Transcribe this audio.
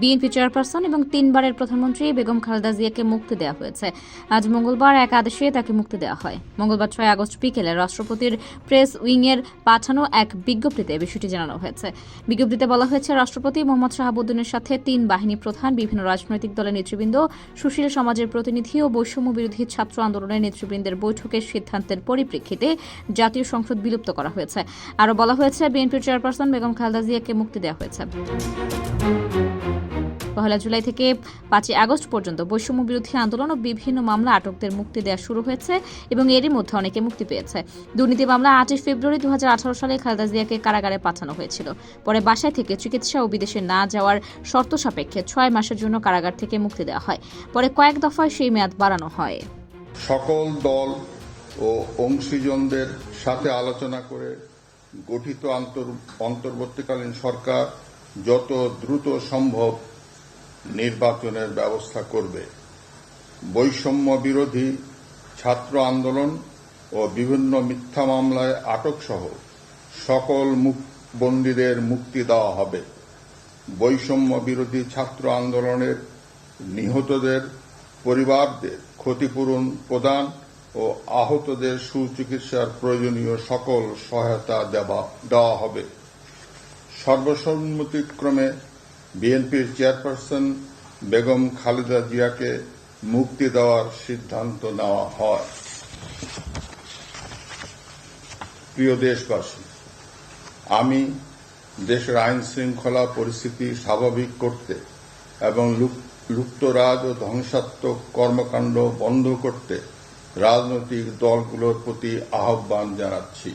BNP chairperson এবং তিনবারের প্রধানমন্ত্রী বেগম খালেদা জিয়াকে মুক্তি দেওয়া হয়েছে। আজ মঙ্গলবার এক আদেশে তাকে মুক্তি দেওয়া হয়। মঙ্গলবার ছয় আগস্ট বিকেলে রাষ্ট্রপতির প্রেস উইংয়ের পাঠানো এক বিজ্ঞপ্তিতে বিষয়টি জানানো হয়েছে। বিজ্ঞপ্তিতে বলা হয়েছে, রাষ্ট্রপতি মোহাম্মদ শাহাবুদ্দিনের সাথে তিন বাহিনী প্রধান, বিভিন্ন রাজনৈতিক দলের নেতৃবৃন্দ, সুশীল সমাজের প্রতিনিধি ও বৈষম্য বিরোধী ছাত্র আন্দোলনের নেতৃবৃন্দের বৈঠকের সিদ্ধান্তের পরিপ্রেক্ষিতে জাতীয় সংসদ বিলুপ্ত করা হয়েছে। আরও বলা হয়েছে, বিএনপির চেয়ারপারসন বেগম খালেদা জিয়াকে মুক্তি দেওয়া হয়েছে। পহেলা জুলাই থেকে পাঁচই আগস্ট পর্যন্ত বৈষম্য বিরোধী আন্দোলন ও বিভিন্ন মামলা আটকদের মুক্তি দেওয়া শুরু হয়েছে এবং এরই মধ্যে অনেকে মুক্তি পেয়েছে। দুর্নীতি মামলা আটই ফেব্রুয়ারি দু সালে খালেদা জিয়াকে কারাগারে পাঠানো হয়েছিল। পরে বাসায় থেকে চিকিৎসা ও বিদেশে না যাওয়ার শর্ত সাপেক্ষে ছয় মাসের জন্য কারাগার থেকে মুক্তি দেওয়া হয়। পরে কয়েক দফায় সেই মেয়াদ বাড়ানো হয়। সকল দল ও অংশীজনদের সাথে আলোচনা করে গঠিত অন্তর্বর্তীকালীন সরকার যত দ্রুত সম্ভব নির্বাচনের ব্যবস্থা করবে। বৈষম্য বিরোধী ছাত্র আন্দোলন ও বিভিন্ন মিথ্যা মামলায় আটক সহ সকল বন্দীদের মুক্তি দেওয়া হবে। বৈষম্য বিরোধী ছাত্র আন্দোলনের নিহতদের, পরিবারদের ক্ষতিপূরণ প্রদান ও আহতদের সুচিকিৎসার প্রয়োজনীয় সকল সহায়তা দেওয়া হবে। সর্বসম্মতিক্রমে বিএনপির চেয়ারপারসন বেগম খালেদা জিয়াকে মুক্তি দেওয়ার সিদ্ধান্ত নেওয়া হয়। প্রিয় দেশবাসী, আমি দেশের আইন শৃঙ্খলা পরিস্থিতি স্বাভাবিক করতে এবং লুপ- লুপ্তরাজ ও ধ্বংসাত্মক কর্মকাণ্ড বন্ধ করতে রাজনৈতিক দলগুলোর প্রতি আহ্বান জানাচ্ছি।